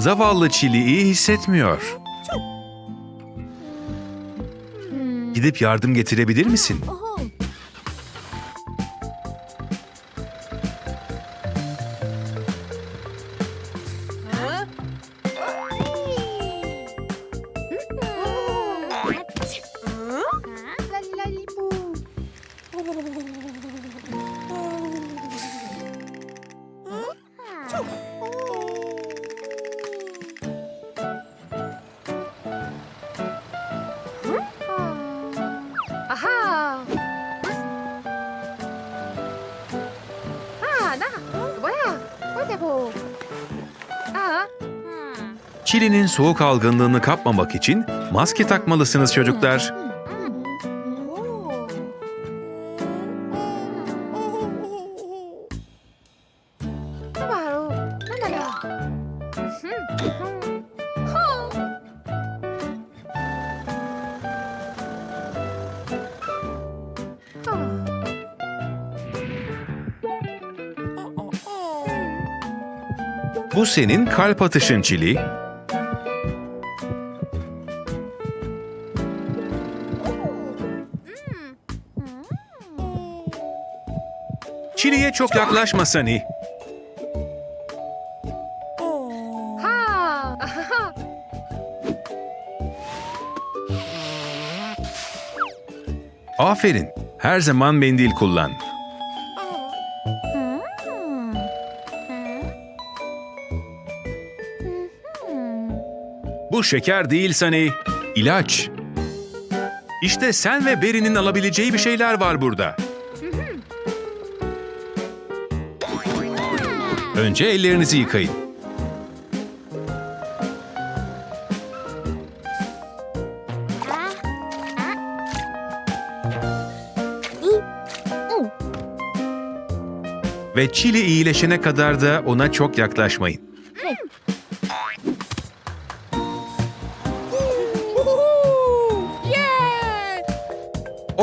Zavallı Çili iyi hissetmiyor. Gidip yardım getirebilir misin? Çili'nin soğuk algınlığını kapmamak için maske takmalısınız çocuklar. senin kalp atışın Çili. Çili'ye çok yaklaşma Sani. Aferin. Her zaman mendil kullan. Şeker değil Sani. İlaç. İşte sen ve Beri'nin alabileceği bir şeyler var burada. Önce ellerinizi yıkayın. Ve Çili iyileşene kadar da ona çok yaklaşmayın.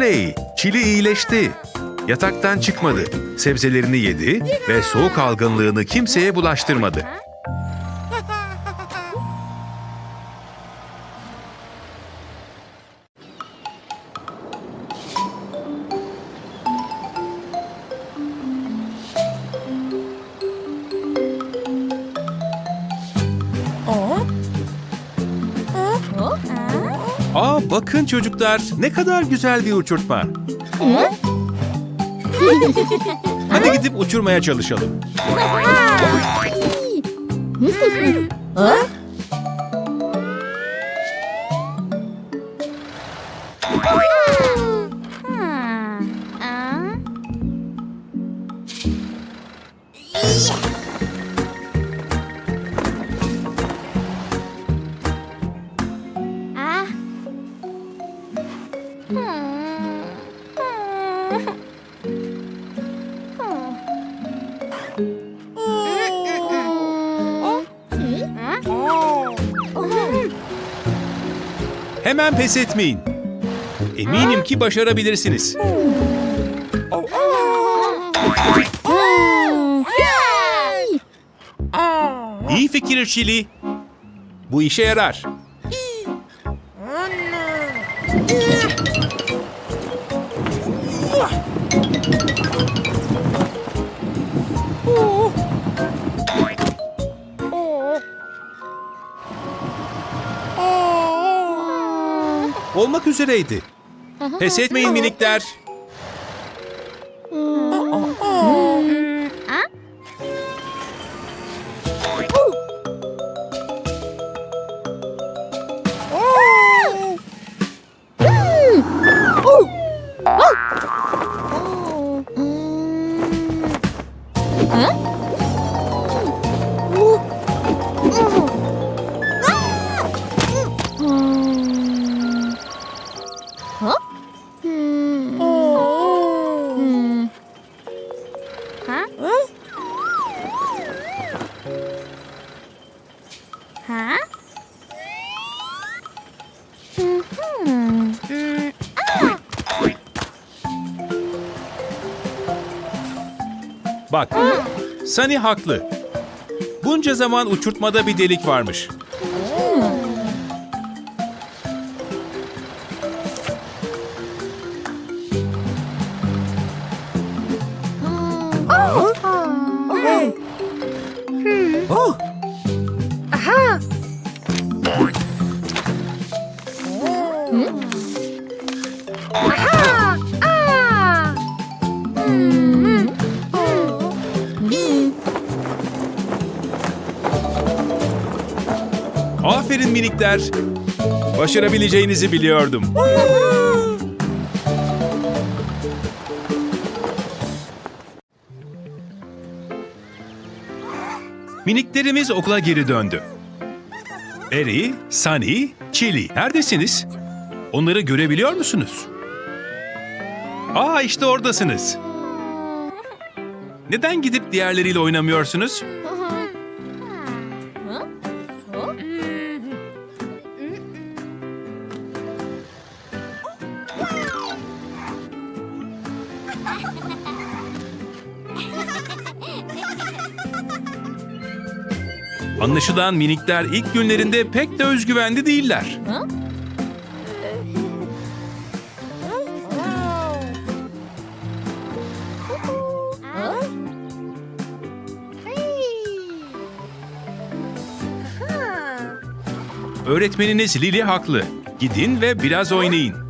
Oley! Çili iyileşti. Yataktan çıkmadı. Sebzelerini yedi ve soğuk algınlığını kimseye bulaştırmadı. Çocuklar. Ne kadar güzel bir uçurtma. Hadi gidip uçurmaya çalışalım. Hemen pes etmeyin. Eminim ki başarabilirsiniz. İyi fikir Şili. Bu işe yarar. Olmak üzereydi. Pes etmeyin minikler. Bak, Sunny haklı. Bunca zaman uçurtmada bir delik varmış. Aha. Minikler. Başarabileceğinizi biliyordum. Miniklerimiz okula geri döndü. Eri, Sunny, Chili. Neredesiniz? Onları görebiliyor musunuz? Aa işte oradasınız. Neden gidip diğerleriyle oynamıyorsunuz? Anlaşılan minikler ilk günlerinde pek de özgüvenli değiller. Öğretmeniniz Lili haklı. Gidin ve biraz oynayın.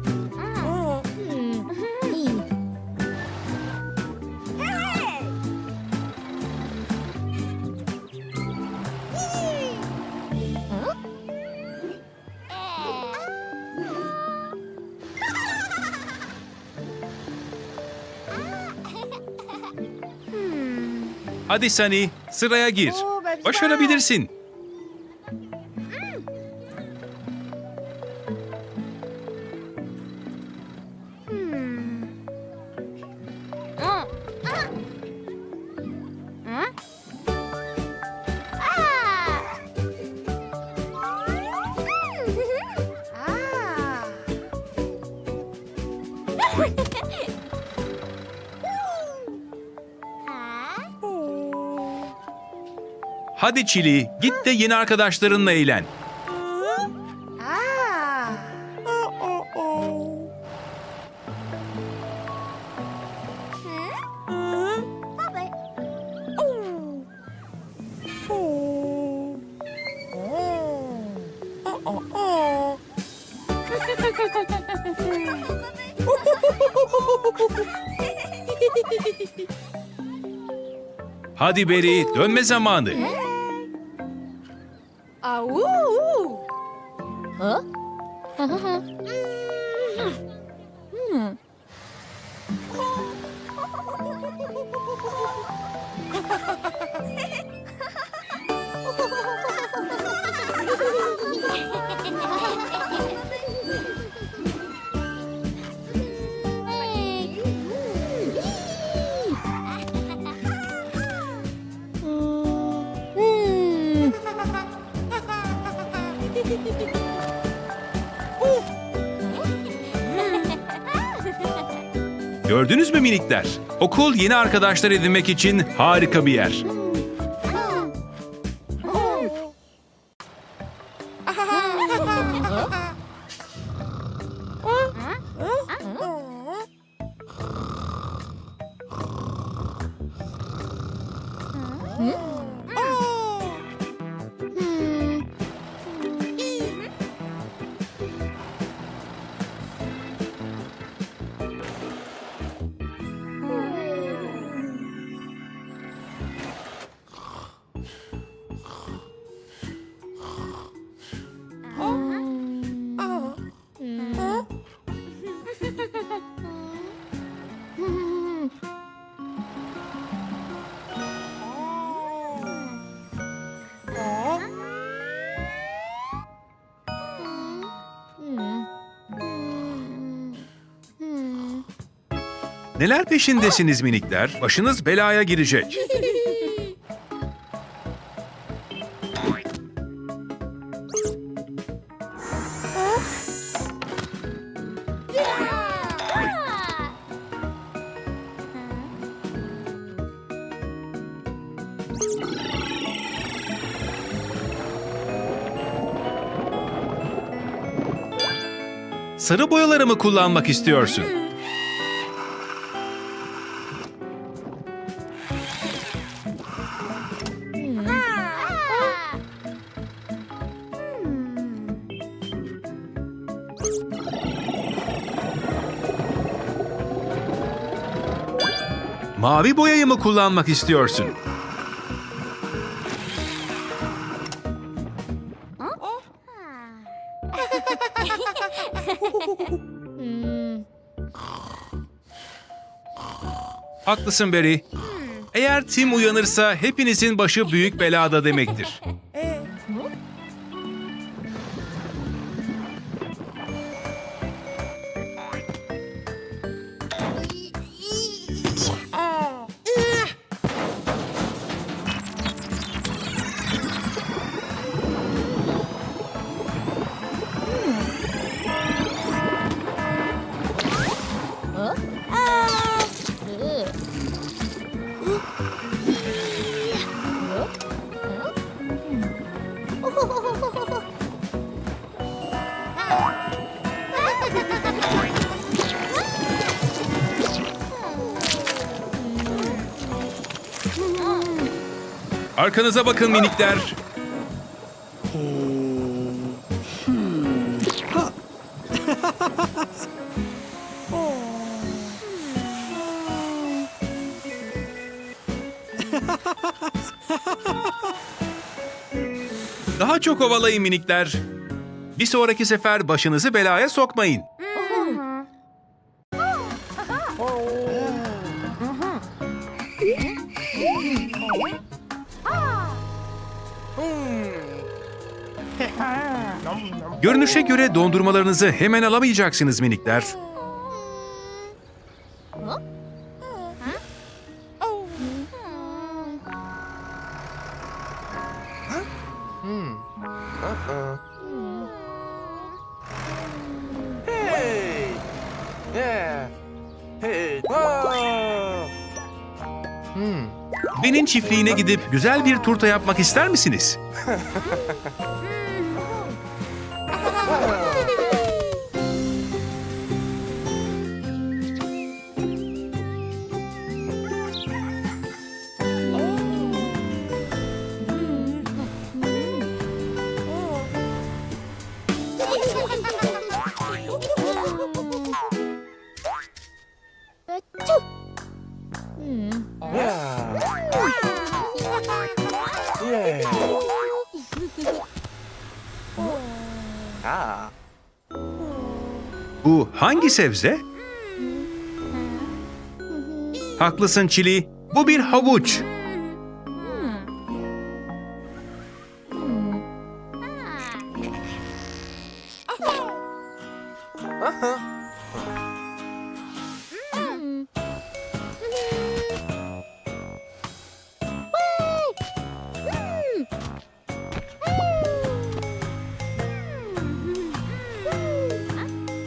Hadi Sunny, sıraya gir. Başarabilirsin. Hadi Çili, git de yeni arkadaşlarınla eğlen. Hadi Beri, dönme zamanı. Gördünüz mü minikler? Okul yeni arkadaşlar edinmek için harika bir yer. Neler peşindesiniz minikler? Başınız belaya girecek. Sarı boyalarımı kullanmak istiyorsun? Mavi boyayı mı kullanmak istiyorsun? Haklısın Barry. Eğer Tim uyanırsa hepinizin başı büyük belada demektir. Arkanıza bakın minikler. Daha çok ovalayın minikler. Bir sonraki sefer başınızı belaya sokmayın. Görünüşe göre dondurmalarınızı hemen alamayacaksınız minikler. Ben'in çiftliğine gidip güzel bir turta yapmak ister misiniz? Yeah! Ah! Bu hangi sebze? Haklısın Çili. Bu bir havuç.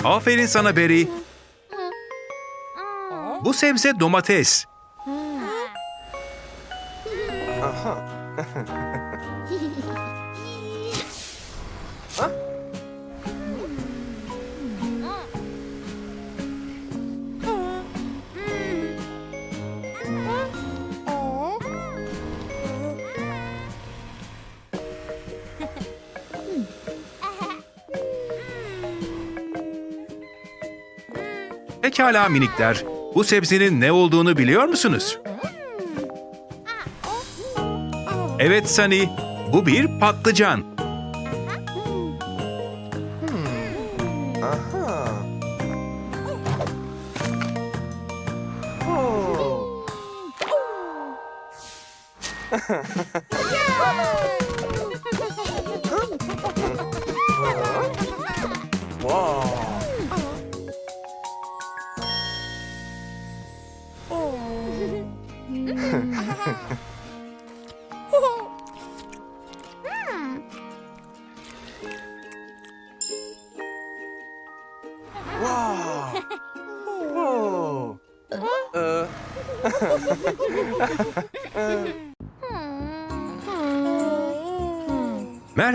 Aferin sana Berry. Bu sebze domates. Pekala minikler. Bu sebzenin ne olduğunu biliyor musunuz? Evet Sunny, bu bir patlıcan.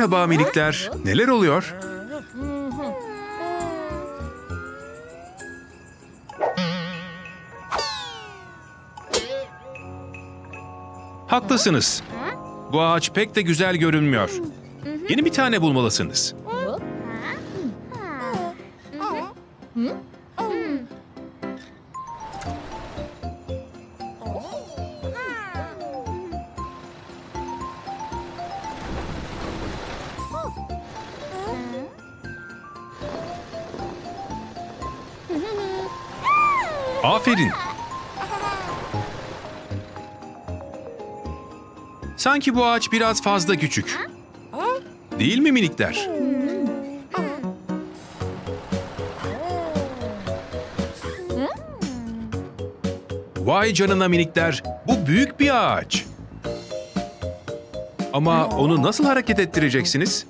Merhaba minikler. Neler oluyor? Haklısınız. Bu ağaç pek de güzel görünmüyor. Yeni bir tane bulmalısınız. Sanki bu ağaç biraz fazla küçük. Değil mi minikler? Vay canına minikler, bu büyük bir ağaç. Ama onu nasıl hareket ettireceksiniz?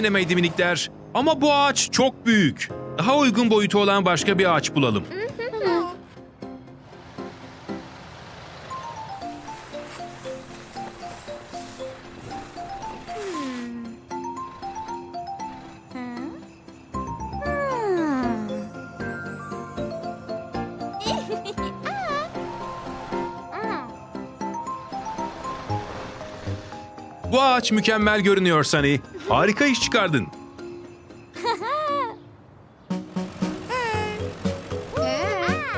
Denemeydi minikler ama bu ağaç çok büyük. Daha uygun boyutu olan başka bir ağaç bulalım. Bu ağaç mükemmel görünüyor Sunny. Harika iş çıkardın.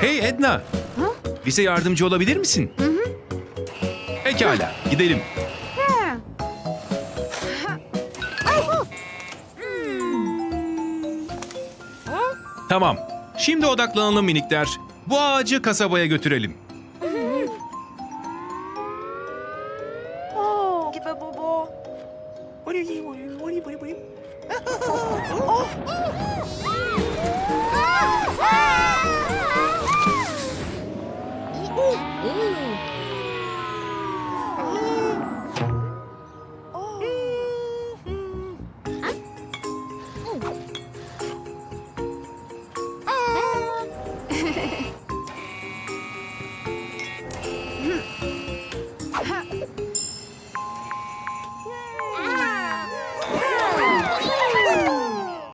Hey Edna. Bize yardımcı olabilir misin? Pekala, gidelim. Tamam. Şimdi odaklanalım minikler. Bu ağacı kasabaya götürelim. Give a bobo. What are you? What are you? What are you? What are you? What are you? Oh, oh, oh.